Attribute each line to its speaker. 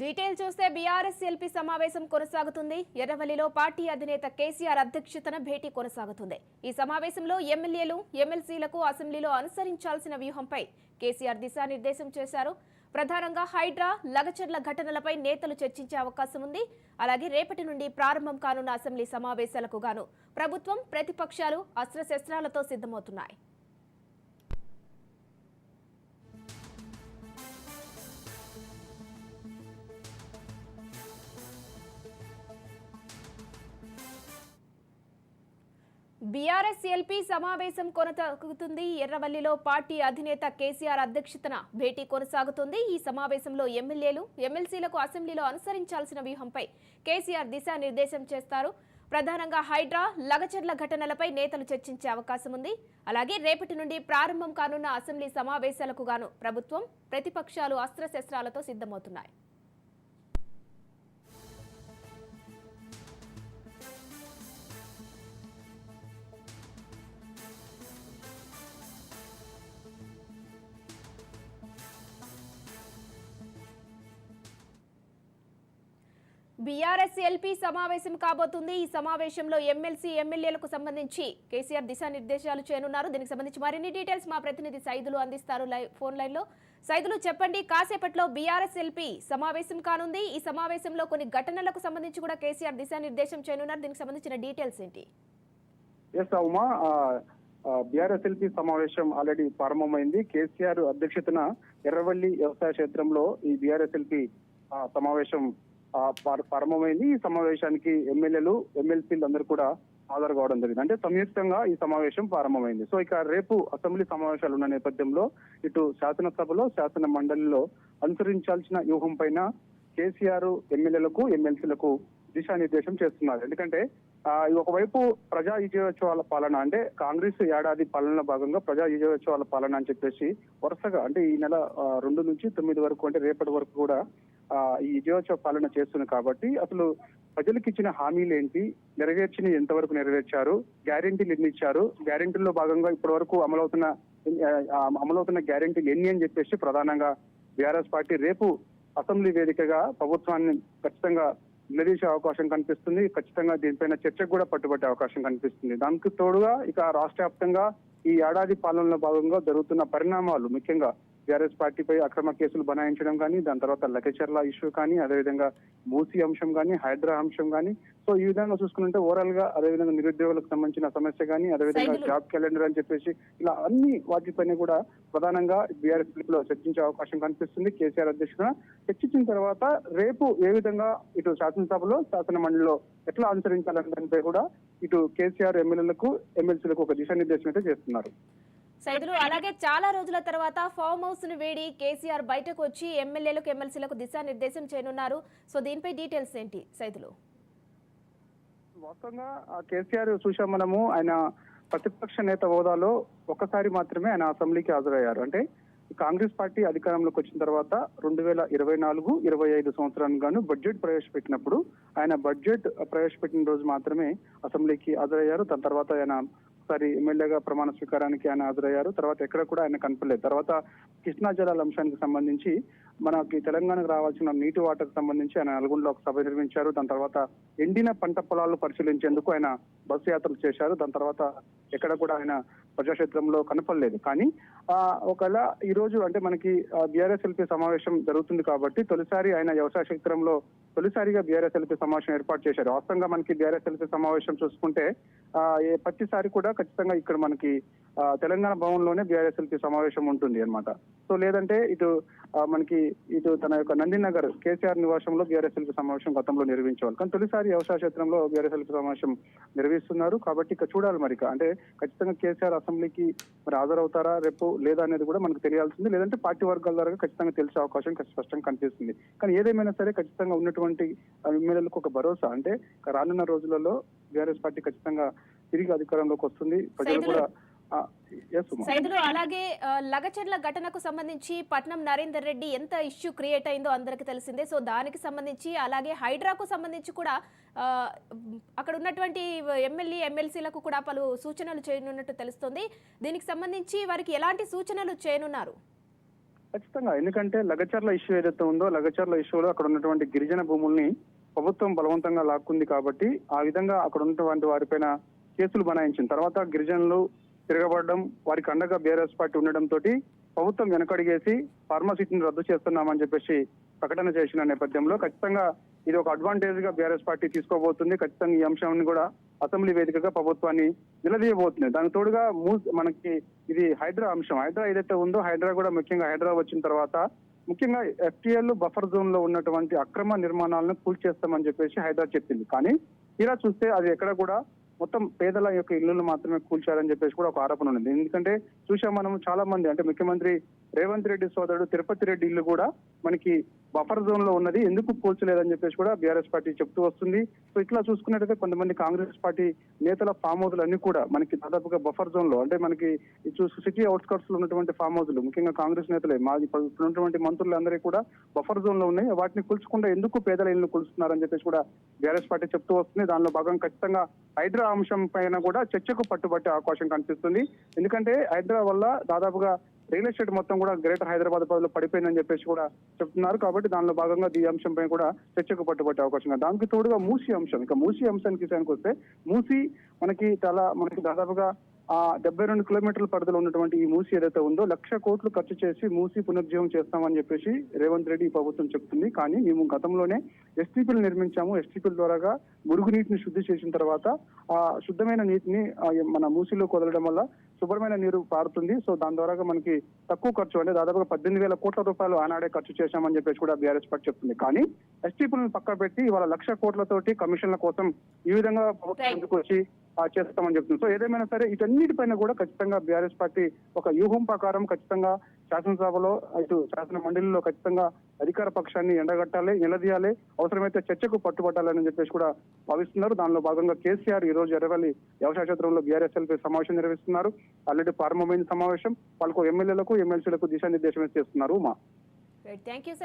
Speaker 1: Detail చూస్తే BRS LP సమావేశం కొనసాగుతుంది. ఎర్రవల్లిలో పార్టీ అధినేత కేసీఆర్ అధ్యక్షతన భేటీ కొనసాగుతుంది. ఈ సమావేశంలో ఎమ్మెల్యేలు ఎమ్మెల్సీలకు అసెంబ్లీలో అనుసరించాల్సిన వ్యూహంపై కేసీఆర్ దిశానిర్దేశం చేశారు. ప్రధానంగా హైడ్రా లగచర్ల ఘటనలపై నేతలు చర్చించే అవకాశం ఉంది. అలాగే రేపటి నుండి ప్రారంభం కానున్న అసెంబ్లీ సమావేశాలకు గాను ప్రభుత్వం ప్రతిపక్షాలు అస్త్రశస్త్రాలతో సిద్ధమవుతున్నాయి. బీఆర్ఎస్ ఎల్పీ సమావేశం కొనసాగుతుంది. ఎర్రవల్లిలో పార్టీ అధినేత కేసీఆర్ అధ్యక్షతన భేటీ కొనసాగుతుంది. ఈ సమావేశంలో ఎమ్మెల్యేలు ఎమ్మెల్సీలకు అసెంబ్లీలో అనుసరించాల్సిన వ్యూహంపై కేసీఆర్ దిశానిర్దేశం చేస్తారు. ప్రధానంగా హైడ్రా లగచర్ల ఘటనలపై నేతలు చర్చించే అవకాశం ఉంది. అలాగే రేపటి నుండి ప్రారంభం కానున్న అసెంబ్లీ సమావేశాలకు గాను ప్రభుత్వం ప్రతిపక్షాలు అస్త్రశస్త్రాలతో సిద్ధమవుతున్నాయి. బీఆర్ఎస్ ఎల్పీ సమావేశం కాబోతుంది. ఈ సమావేశంలో ఎమ్మెల్సీ ఎమ్మెల్యేలకు సంబంధించి కేసీఆర్ దిశానిర్దేశాలు చేయనున్నారు. దీనికి సంబంధించి మరిన్ని డీటెయిల్స్ మా ప్రతినిధి సైదులు అందిస్తారు ఫోన్ లైన్లో సైదులు చెప్పండి కాసేపట్లో బీఆర్ఎస్ ఎల్పీ సమావేశం కానుంది. ఈ సమావేశంలో కొన్ని ఘటనలకు సంబంధించి కూడా కేసీఆర్ దిశానిర్దేశం చేయనున్నారు. దీనికి సంబంధించిన డీటెయిల్స్ ఏంటి?
Speaker 2: ఎస్ ఉమా. బీఆర్ఎస్ఎల్పి సమావేశం ఆల్రెడీ ప్రారంభమైంది. కేసీఆర్ అధ్యక్షతన ఎర్రవల్లి వ్యవసాయ క్షేత్రంలో ఈ బీఆర్ఎస్ ఎల్పీ సమావేశం ప్రారంభమైంది ఈ సమావేశానికి ఎమ్మెల్యేలు ఎమ్మెల్సీలు అందరూ కూడా హాజరు కావడం జరిగింది. అంటే సంయుక్తంగా ఈ సమావేశం ప్రారంభమైంది. సో ఇక రేపు అసెంబ్లీ సమావేశాలు ఉన్న నేపథ్యంలో ఇటు శాసనసభలో శాసన మండలిలో అనుసరించాల్సిన వ్యూహం పైన కేసీఆర్ ఎమ్మెల్యేలకు ఎమ్మెల్సీలకు దిశానిర్దేశం చేస్తున్నారు. ఎందుకంటే ఆ, ఒకవైపు ప్రజా విజయోత్సవాల పాలన అంటే కాంగ్రెస్ ఏడాది పాలనలో భాగంగా ప్రజా విజయోత్సవాల పాలన అని చెప్పేసి వరుసగా అంటే ఈ నెల రెండు నుంచి తొమ్మిది వరకు అంటే రేపటి వరకు కూడా ఈ విజయోత్సవ పాలన చేస్తుంది కాబట్టి అసలు ప్రజలకు ఇచ్చిన హామీలు ఏంటి? నెరవేర్చిన ఎంతవరకు నెరవేర్చారు? గ్యారంటీలు ఎన్ని ఇచ్చారు గ్యారంటీల్లో భాగంగా ఇప్పటి వరకు అమలవుతున్న అమలవుతున్న గ్యారెంటీలు ఎన్ని అని చెప్పేసి ప్రధానంగా బీఆర్ఎస్ పార్టీ రేపు అసెంబ్లీ వేదికగా ప్రభుత్వాన్ని ఖచ్చితంగా నిలదీసే అవకాశం కనిపిస్తుంది. ఖచ్చితంగా దీనిపైన చర్చకు కూడా పట్టుబట్టే అవకాశం కనిపిస్తుంది. దానికి తోడుగా ఇక రాష్ట్ర వ్యాప్తంగా ఈ ఏడాది పాలనలో భాగంగా జరుగుతున్న పరిణామాలు ముఖ్యంగా టీఆర్ఎస్ పార్టీపై అక్రమ కేసులు బనాయించడం కానీ దాని తర్వాత లకచర్ల ఇష్యూ కానీ అదేవిధంగా మూసీ అంశం కానీ హైడ్రా అంశం కానీ సో ఈ విధంగా చూసుకుంటే ఓవరాల్గా అదేవిధంగా నిరుద్యోగులకు సంబంధించిన సమస్య కానీ అదేవిధంగా. జాబ్ క్యాలెండర్ అని చెప్పేసి ఇలా అన్ని వాటిపైన కూడా ప్రధానంగా బీఆర్ఎస్లో చర్చించే అవకాశం కనిపిస్తుంది కేసీఆర్ అధ్యక్షున చర్చించిన తర్వాత రేపు ఏ విధంగా ఇటు శాసనసభలో శాసన మండలిలో ఎట్లా అనుసరించాలనే దానిపై కూడా ఇటు కేసీఆర్ ఎమ్మెల్యేలకు ఎమ్మెల్సీలకు ఒక దిశానిర్దేశం అయితే చేస్తున్నారు
Speaker 1: సైదులు అలాగే చాలా రోజుల తర్వాత ఫామ్ హౌస్ను వేడి కేసీఆర్ బయటకు వచ్చి ఎమ్మెల్యేలకు ఎమ్మెల్సీలకు దిశానిర్దేశం చేయనున్నారు. సో దీనిపై డీటెయిల్స్ ఏంటి సైదులు?
Speaker 2: వాస్తవంగా కేసీఆర్ చూసాం మనము ఆయన ప్రతిపక్ష నేత హోదాలో ఒక్కసారి మాత్రమే ఆయన అసెంబ్లీకి హాజరయ్యారు. అంటే కాంగ్రెస్ పార్టీ అధికారంలోకి వచ్చిన తర్వాత రెండు వేల ఇరవై నాలుగు ఇరవై ఐదు సంవత్సరానికి గాను బడ్జెట్ ప్రవేశపెట్టినప్పుడు ఆయన బడ్జెట్ ప్రవేశపెట్టిన రోజు మాత్రమే అసెంబ్లీకి హాజరయ్యారు. దాని తర్వాత ఆయన ఒకసారి ఎమ్మెల్యేగా ప్రమాణ స్వీకారానికి ఆయన హాజరయ్యారు. తర్వాత ఎక్కడ కూడా ఆయన కనపడలేదు. తర్వాత కృష్ణా జలాల అంశానికి సంబంధించి మనకి తెలంగాణకు రావాల్సిన నీటి వాటర్ సంబంధించి ఆయన నల్గొండలో ఒక సభ నిర్వహించారు. దాని తర్వాత ఎండిన పంట పొలాలు పరిశీలించేందుకు ఆయన బస్సు యాత్రలు చేశారు. దాని తర్వాత ఎక్కడ కూడా ఆయన ప్రజాక్షేత్రంలో కనపడలేదు. కానీ ఆ ఒకవేళ ఈ రోజు అంటే మనకి బీఆర్ఎస్ ఎల్పీ సమావేశం జరుగుతుంది కాబట్టి తొలిసారి ఆయన వ్యవసాయ క్షేత్రంలో తొలిసారిగా బీఆర్ఎస్ ఎల్పీ సమావేశం ఏర్పాటు చేశారు. వాస్తవంగా మనకి బీఆర్ఎస్ ఎల్పీ సమావేశం చూసుకుంటే ఆ ప్రతిసారి కూడా ఖచ్చితంగా ఇక్కడ మనకి ఆ, తెలంగాణ భవన్లోనే బీఆర్ఎస్ఎల్పీ సమావేశం ఉంటుంది అనమాట సో లేదంటే ఇటు మనకి ఇటు తన యొక్క నందినగర్ కేసీఆర్ నివాసంలో బీఆర్ఎస్ఎల్పీ సమావేశం గతంలో నిర్వహించేవాళ్ళు. కానీ తొలిసారి వ్యవసాయ క్షేత్రంలో బీఆర్ఎస్ఎల్పీ సమావేశం నిర్వహిస్తున్నారు. కాబట్టి ఇక చూడాలి మరి అంటే ఖచ్చితంగా కేసీఆర్ అసెంబ్లీకి మరి హాజరవుతారా రేపు లేదా అనేది కూడా మనకు తెలియాల్సింది. లేదంటే పార్టీ వర్గాల ద్వారా ఖచ్చితంగా తెలిసే అవకాశం స్పష్టంగా కనిపిస్తుంది. కానీ ఏదేమైనా సరే ఖచ్చితంగా ఉన్నటువంటి ఎమ్మెల్యేలకు ఒక భరోసా. అంటే రానున్న రోజులలో బీఆర్ఎస్ పార్టీ ఖచ్చితంగా తిరిగి అధికారంలోకి వస్తుంది. ప్రజలు. కూడా
Speaker 1: సైదులు అలాగే లగచర్ల ఘటనకు సంబంధించి పట్నం నరేందర్ రెడ్డి ఎంత ఇష్యూ క్రియేట్ అయిందో అందరికీ తెలిసిందే. సో దానికి సంబంధించి అలాగే హైడ్రాకు సంబంధించి కూడా అక్కడ ఉన్నటువంటి ఎమ్మెల్యే ఎమ్మెల్సీలకు కూడా పలు సూచనలు చేయనున్నట్టు తెలుస్తుంది. దీనికి సంబంధించి వారికి ఎలాంటి సూచనలు చేయనున్నారు?
Speaker 2: ఖచ్చితంగా. ఎందుకంటే లగచర్ల ఇష్యూ ఏదైతే ఉందో లగచర్ల ఇష్యూలో అక్కడ ఉన్నటువంటి గిరిజన భూముల్ని ప్రభుత్వం బలవంతంగా లాక్కుంది కాబట్టి ఆ విధంగా అక్కడ ఉన్నటువంటి వారిపైన కేసులు బనాయించిన తర్వాత గిరిజనులు తిరగబడడం వారికి అండగా బీఆర్ఎస్ పార్టీ ఉండడం తోటి ప్రభుత్వం వెనకడిగేసి ఫార్మసిటీని రద్దు చేస్తున్నామని చెప్పేసి ప్రకటన చేసిన నేపథ్యంలో ఖచ్చితంగా ఇది ఒక అడ్వాంటేజ్గా బీఆర్ఎస్ పార్టీ తీసుకోబోతుంది. ఖచ్చితంగా ఈ అంశాన్ని కూడా అసెంబ్లీ వేదికగా ప్రభుత్వాన్ని నిలదీయబోతుంది. దానికి తోడుగా మూ- మనకి ఇది హైడ్రా అంశం. హైడ్రా ఏదైతే ఉందో హైడ్రా కూడా ముఖ్యంగా హైడ్రా వచ్చిన తర్వాత ముఖ్యంగా ఎఫ్టీఎల్ బఫర్ జోన్లో ఉన్నటువంటి అక్రమ నిర్మాణాలను కూల్చేస్తామని చెప్పేసి హైదరాబాద్ చెప్పింది. కానీ తీరా చూస్తే అది ఎక్కడ కూడా మొత్తం పేదల యొక్క ఇల్లులు మాత్రమే కూల్చారని చెప్పేసి కూడా ఒక ఆరోపణ ఉంది ఎందుకంటే చూసాం మనం చాలా మంది అంటే ముఖ్యమంత్రి రేవంత్ రెడ్డి సోదరుడు తిరుపతి రెడ్డి ఇల్లు కూడా మనకి బఫర్ జోన్లో ఉన్నది. ఎందుకు కూల్చలేదని చెప్పేసి కూడా బీఆర్ఎస్ పార్టీ చెప్తూ వస్తుంది. సో ఇట్లా చూసుకున్నట్టయితే కొంతమంది కాంగ్రెస్ పార్టీ నేతల ఫామ్ హౌస్లు అన్ని కూడా మనకి దాదాపుగా బఫర్ జోన్లో అంటే మనకి ఈ చూసి సిటీ అవుట్స్కట్స్లో ఉన్నటువంటి ఫామ్ హౌస్లు ముఖ్యంగా కాంగ్రెస్ నేతలే మాది ఇప్పుడు ఉన్నటువంటి మంత్రులందరూ కూడా బఫర్ జోన్లో ఉన్నాయి. వాటిని కూల్చకుండా ఎందుకు పేదల ఇల్లు కూల్చున్నారని చెప్పేసి కూడా బీఆర్ఎస్ పార్టీ చెప్తూ వస్తుంది. దానిలో భాగంగా ఖచ్చితంగా హైడ్రా అంశం పైన కూడా చర్చకు పట్టుబట్టే అవకాశం కనిపిస్తుంది. ఎందుకంటే హైదరాబాద్ వల్ల దాదాపుగా రియల్ ఎస్టేట్ మొత్తం కూడా గ్రేటర్ హైదరాబాద్ పరిధిలో పడిపోయిందని చెప్పేసి కూడా చెప్తున్నారు. కాబట్టి దానిలో భాగంగా ఈ అంశంపై కూడా చర్చకు పట్టుబట్టే అవకాశం దానికి తోడుగా మూసి అంశం. ఇంకా మూసి అంశానికి విషయానికి వస్తే మూసి మనకి చాలా మనకి దాదాపుగా ఆ డెబ్బై రెండు కిలోమీటర్ల పరిధిలో ఉన్నటువంటి ఈ మూసి ఏదైతే ఉందో లక్ష కోట్లు ఖర్చు చేసి మూసి పునర్జీవం చేస్తామని చెప్పేసి రేవంత్ రెడ్డి ఈ ప్రభుత్వం చెప్తుంది. కానీ మేము గతంలోనే ఎస్టీపీలు నిర్మించాము. ఎస్టీపీల ద్వారాగా మురుగునీటిని శుద్ధి చేసిన తర్వాత ఆ శుద్ధమైన నీటిని మన మూసిలో వదలడం వల్ల శుభ్రమైన నీరు పారుతుంది సో దాని ద్వారా మనకి తక్కువ ఖర్చు అంటే దాదాపుగా పద్దెనిమిది వేల కోట్ల రూపాయలు ఆనాడే ఖర్చు చేశామని చెప్పేసి కూడా బీఆర్ఎస్ పార్టీ చెప్తుంది కానీ ఎస్టీపీలను పక్క పెట్టి ఇవాళ లక్ష కోట్లతోటి కమిషన్ల కోసం ఈ విధంగా. ముందుకు వచ్చి ఆ, చేస్తామని చెప్తుంది సో ఏదేమైనా సరే వీటన్నిటిపైన కూడా ఖచ్చితంగా బీఆర్ఎస్ పార్టీ ఒక వ్యూహం ప్రకారం ఖచ్చితంగా శాసనసభలో ఇటు శాసన మండలిలో ఖచ్చితంగా అధికార పక్షాన్ని ఎండగట్టాలి నిలదీయాలి అవసరమైతే చర్చకు పట్టుబట్టాలని చెప్పేసి కూడా భావిస్తున్నారు. దానిలో భాగంగా కేసీఆర్ ఈ రోజు ఎర్రవల్లి వ్యవసాయ క్షేత్రంలో బీఆర్ఎస్ఎల్పై సమావేశం నిర్వహిస్తున్నారు. ఆల్రెడీ ప్రారంభమైన సమావేశం. వాళ్ళకు ఎమ్మెల్యేలకు ఎమ్మెల్సీలకు దిశానిర్దేశం చేస్తున్నారు మా
Speaker 1: థ్యాంక్ యూ